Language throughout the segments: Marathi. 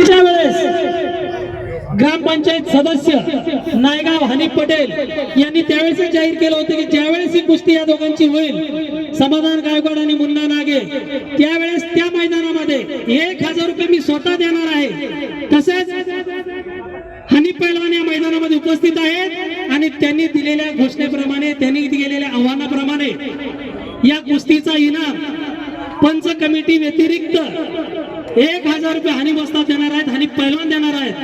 कुस्तीच्या वेळेस ग्रामपंचायत सदस्य नायगाव हनीफ पटेल यांनी त्यावेळेस जाहीर केलं होतं की ज्यावेळेस ही कुस्ती या दोघांची होईल समाधान गायकवाड आणि मुन्ना नागे त्यावेळेस त्या मैदानामध्ये एक हजार रुपये मी स्वतः देणार आहे. तसेच हनी पैलवान या मैदानामध्ये उपस्थित आहेत आणि त्यांनी दिलेल्या घोषणेप्रमाणे त्यांनी दिलेल्या आव्हानाप्रमाणे या कुस्तीचा इनाम पंच कमिटी व्यतिरिक्त एक हजार रुपये हानी बस्ता देणार आहेत हानी पैलवान देणार आहेत.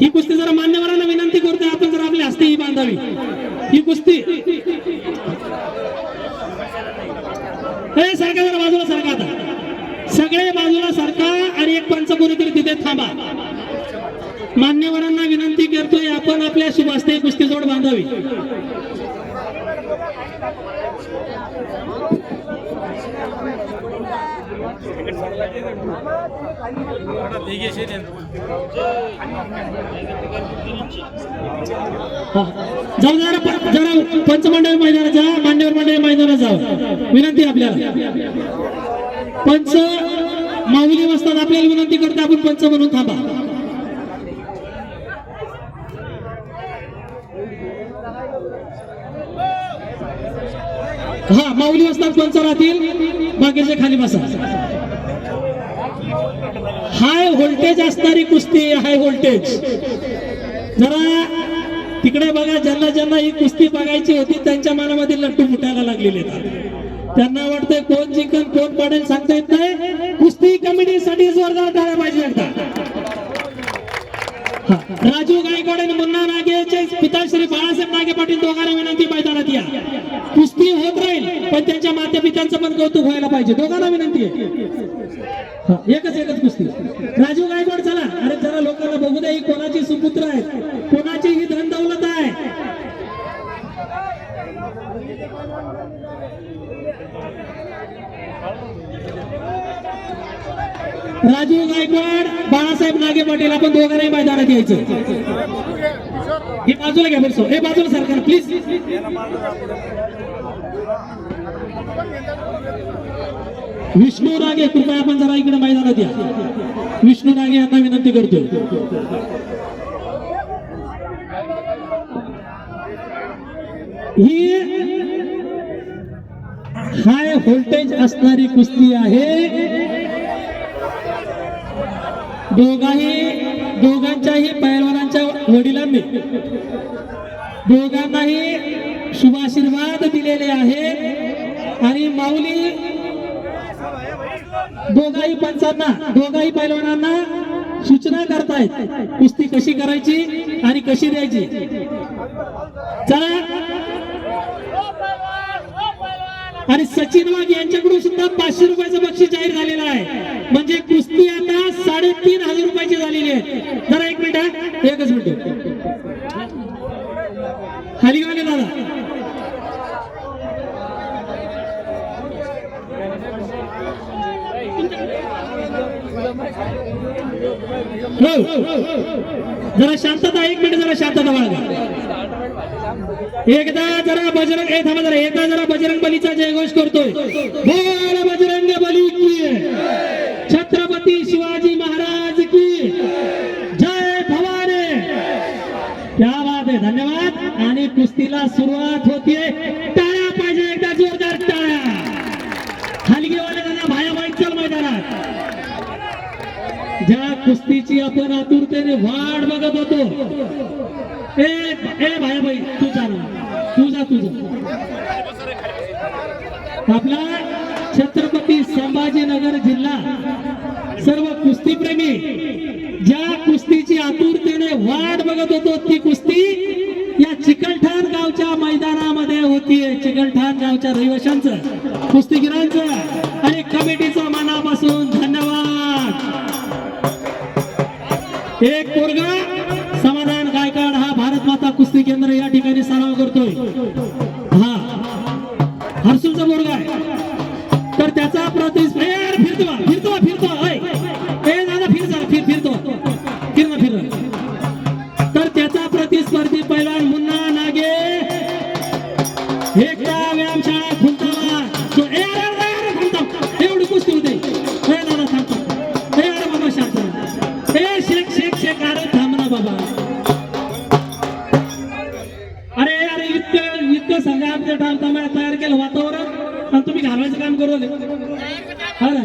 ही कुस्ती जरा मान्यवरांना विनंती करतोय आपण जर आपली हस्ते ही बांधावी. ही कुस्ती. हे सारखा जरा बाजूला सारखा आता. सगळे बाजूला सारखा आणि एक पंच कोणीतरी तिथे थांबा. मान्यवरांना विनंती करतोय आपण आपल्या शुभास्ते कुस्ती जोड बांधावी हा. जाऊ जरा जरा पंचमंडळ मैदानात जा मान्यवर मंडळ मैदानात जाऊ. विनंती आपल्याला. पंच माऊली वाजतात आपल्याला विनंती करतो आपण पंच म्हणून थांबा. हा माऊली वाजतात पंच राहतील. बाकीचे खाली बसा. हाय व्होल्टेज असणारी कुस्ती हाय व्होल्टेज. जरा तिकडे बघा ज्यांना ज्यांना ही कुस्ती बघायची होती त्यांच्या मनामध्ये लट्टू फुटायला लागलेले त्यांना वाटतंय कोण जिंकन कोण पडेल सांगता येत नाही. कुस्ती कमिटीसाठी जोरदार टाळ्या पाहिजे राजू गायकवाड आणि मुन्ना नागेचे पिता श्री बाळासाहेब नागे पाटील दोघांना विनंती मैदानात या. कुस्ती होत राहील पण त्यांच्या माता पित्यांचं पण कौतुक व्हायला पाहिजे. दोघांना विनंती आहे. एकच एकच कुस्ती. राजू गायकवाड चला. अरे जरा लोकांना बघू द्या ही कोणाची सुपुत्र आहेत? कोणाची ही धन दौलत आहे राजू गायकवाड बाळासाहेब नागे पाटील आपण दोघांनाही मैदानात यायचं. हे बाजूला घ्या बरं हे बाजूला सरकार प्लीज विष्णू नागे कृपया आपण जरा इकडे मैदानात या. विष्णू नागे यांना विनंती करतो. ही हाय व्होल्टेज असणारी कुस्ती आहे. दोघाही दोघांच्याही पैलवानांच्या वडिलांनी दोघांनाही शुभाशीर्वाद दिलेले आहे. आणि माऊली दोघाही पंचांना दोघाही पैलवानांना सूचना करतायत. कुस्ती कशी करायची आणि कशी द्यायची? चला. आणि सचिन वाघ यांच्याकडून सुद्धा पाचशे रुपयाचं बक्षीस जाहीर झालेलं आहे. म्हणजे कुस्ती आता साडेतीन हजार रुपयाची झालेली आहे. जरा एक मिनिट हा. एकच मिनिट. खाली गाले दादा. हो. जरा शांतता एक मिनिट जरा शांतता बाळगा. एकदा जरा बजरंग ए थांबा जरा एकदा जरा बजरंग बलीचा जयघोष करतोय. बोल बजरंग बली की. छत्रपती शिवाजी महाराज की. जय भवाने. क्या बात आहे धन्यवाद. आणि कुस्तीला सुरुवात होतीये. टाळ्या पाहिजे एकदा जोरदार टाळ्या. हलगीवाले त्यांना भाया भाई चल मैदानात. ज्या कुस्तीची आपण आतुरतेने वाट बघत होतो. ए ए भाया भाई तू जा तुझा तुझा आपला छत्रपती संभाजीनगर जिल्हा सर्व कुस्तीप्रेमी ज्या कुस्तीची आतुरतेने वाट बघत होतो ती कुस्ती या चिकलठाण गावच्या मैदानामध्ये होतीये चिकलठाण गावच्या रहिवाशांचं कुस्तीगिरांचं आणि कमिटीचं मनापासून धन्यवाद. एक पोरगा माता केंद्र या ठिकाणी सराव करतोय. हा. हर्सुलचा पोरगा आहे. तर त्याचा प्रतिस्पर्धा फिरतो फिरतो करो करून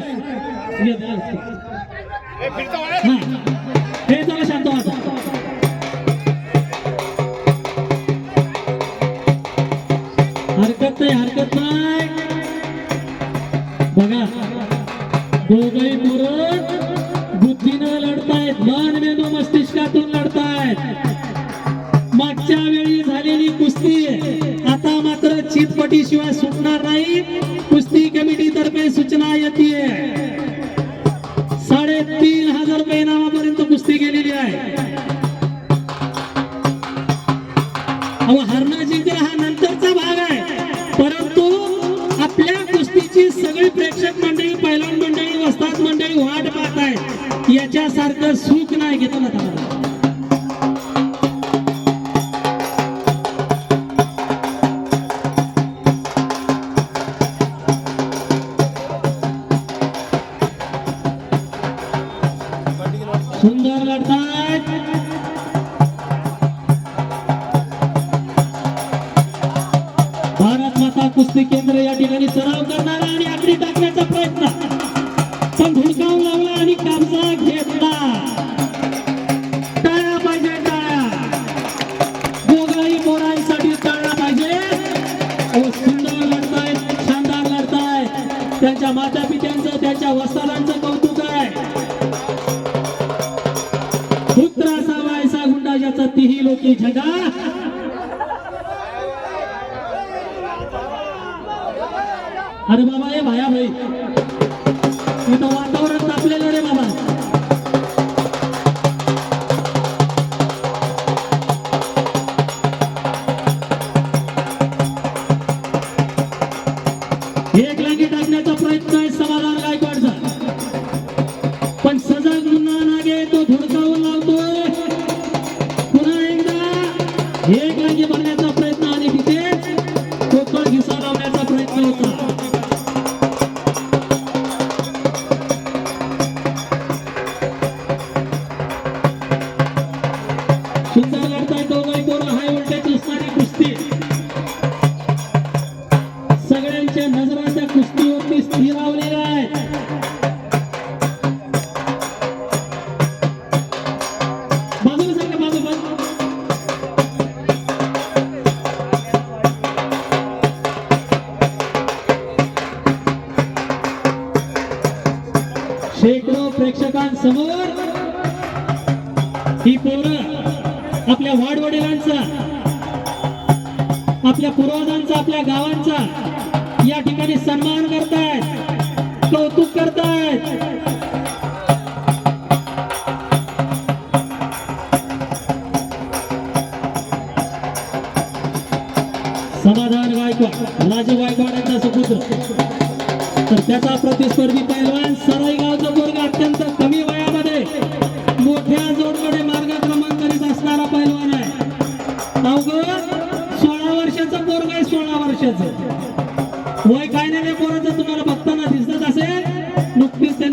सुंदर लढतात भारत माता कुस्ती केंद्र या ठिकाणी सराव करणार आणि आखरी टाक खुद्र असावा ऐसा गुंडा ज्याचा तिही लोकी झगा अरे बाबा हे भाया भाई मी तो 얘기 शिक्षकांसमोर ही पोरं आपल्या वाडवडिलांचा आपल्या पूर्वजांचा आपल्या गावांचा या ठिकाणी सन्मान करतायत कौतुक करतायत. समाधान गायकवाड राजू गायकवाड यांचा सुपुत्र. तर त्याचा प्रतिस्पर्धी पैलवान सराई गावचा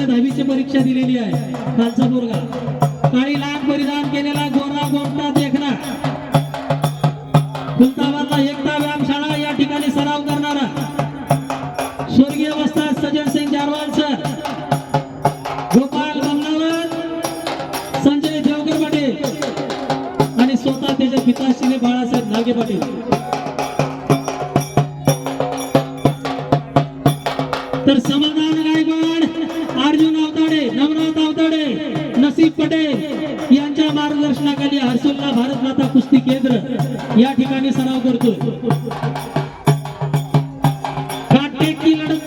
मुलाने दहावीची परीक्षा दिलेली आहे. खालचा मुलगा काही लाख परिधान केलेला गोरा गोरता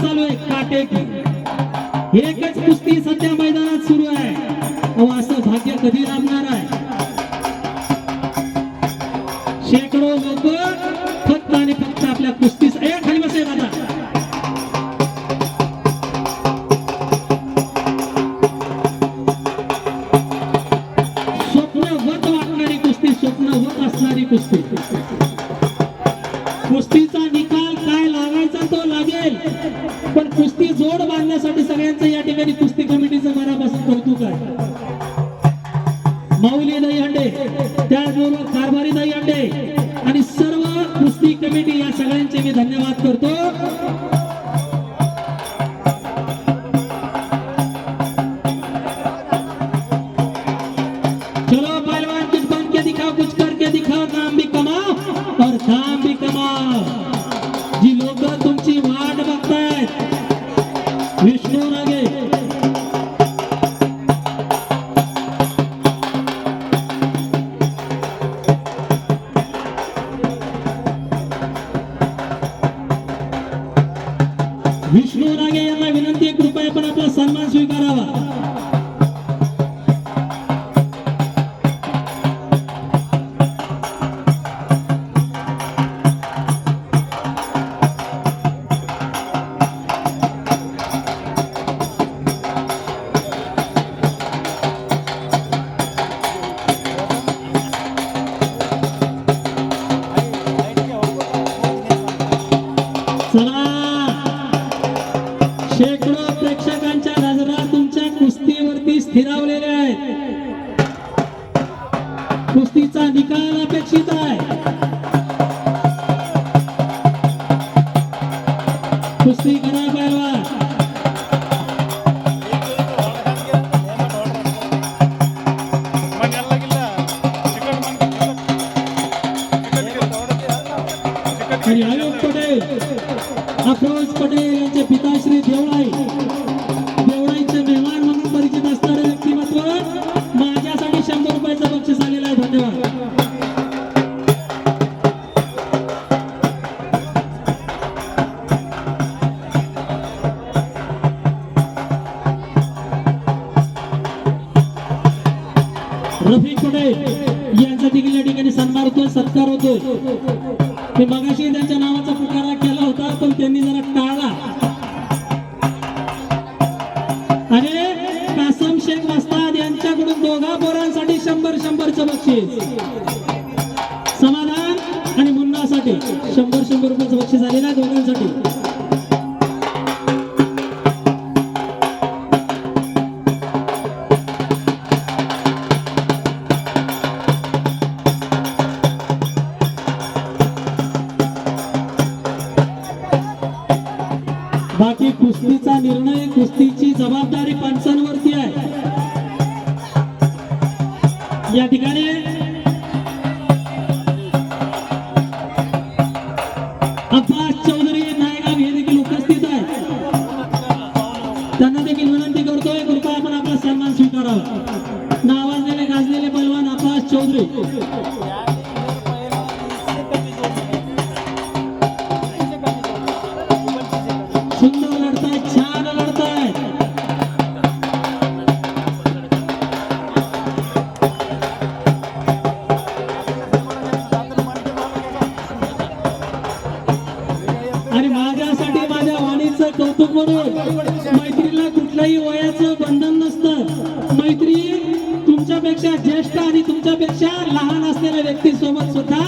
সালে কাটে কি? पण कुस्ती जोड बांधण्यासाठी सगळ्यांचं या ठिकाणी कुस्ती अफरोज पटेल यांचे पिताश्री देवळाई. देवळाईचे मेहमान म्हणून परिचित असणारे व्यक्तिमत्व माझ्यासाठी शंभर रुपयाचं बक्षीस आलेलं आहे. धन्यवाद. रफिक पटेल यांचा देखील या ठिकाणी सन्मान होतोय सत्कार होतोय. मी मगाशी त्यांच्या नावाचा पुकारा 不不不不。व्यक्तीसोबत सुद्धा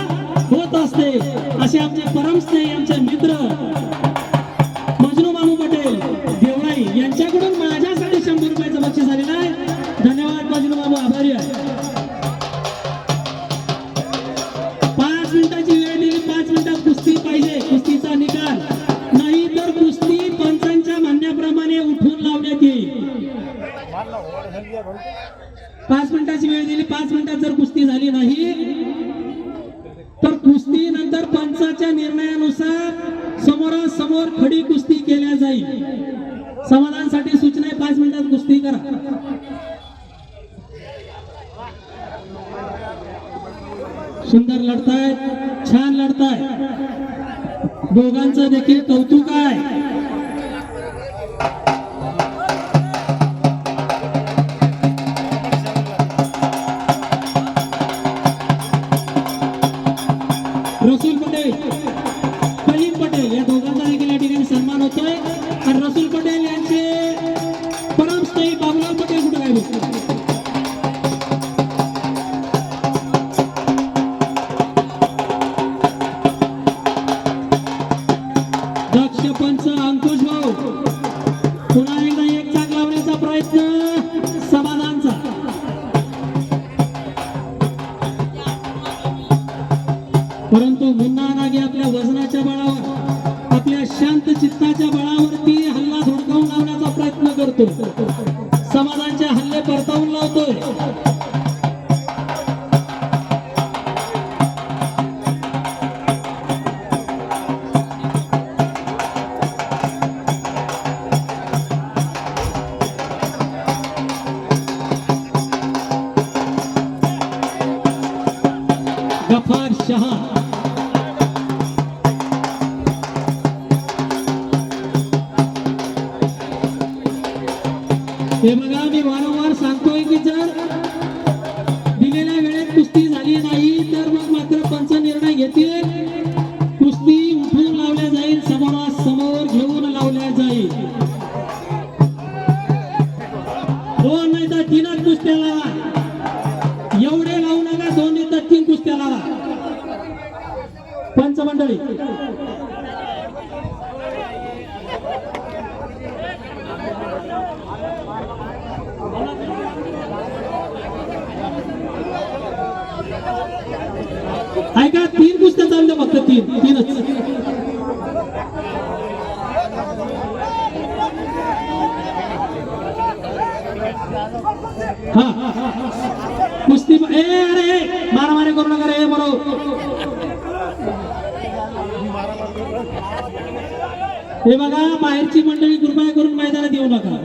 होत असते. असे आमचे परमस्नेही आमचे मित्र मजनू मामू पटेल देवळाई यांच्याकडून माझ्यासाठी शंभर रुपयाचं बक्षीस झालेलं आहे. धन्यवाद मजनू मामू आभारी आहे. पाच मिनिटाची वेळ दिली पाच मिनिटात कुस्ती पाहिजे. कुस्तीचा निकाल नाही तर कुस्ती पंचांच्या म्हणण्याप्रमाणे उठून लावण्यात येईल. पाच मिनिटाची वेळ दिली पाच मिनिटात जर कुस्ती नंतर पंचाच्या निर्णयानुसार समोरासमोर खडी कुस्ती केल्या जाईल. समाधानसाठी सूचना आहे पाच मिनिटात कुस्ती करा. सुंदर लढतायत छान लढतायत. दोघांचं देखील कौतुक शांत चित्ताच्या बळावर हे बघा मी वारंवार सांगतोय की जर दिलेल्या वेळेत कुस्ती झाली नाही तर मग मात्र पंच निर्णय घेतील. कुस्ती उठून लावल्या जाईल समोरासमोर घेऊन लावल्या जाईल. दोन नाही तर तीनच कुस्त्या लावा एवढे लावू नका दोन नाही तर तीन कुस्त्या लावा पंच मंडळी चालू द्या फक्त तीन तीनच. हा कुस्ती ए अरे मारामारी करू नका रे बरोबर हे बघा बाहेरची मंडळी कृपया करून मैदानात येऊ नका.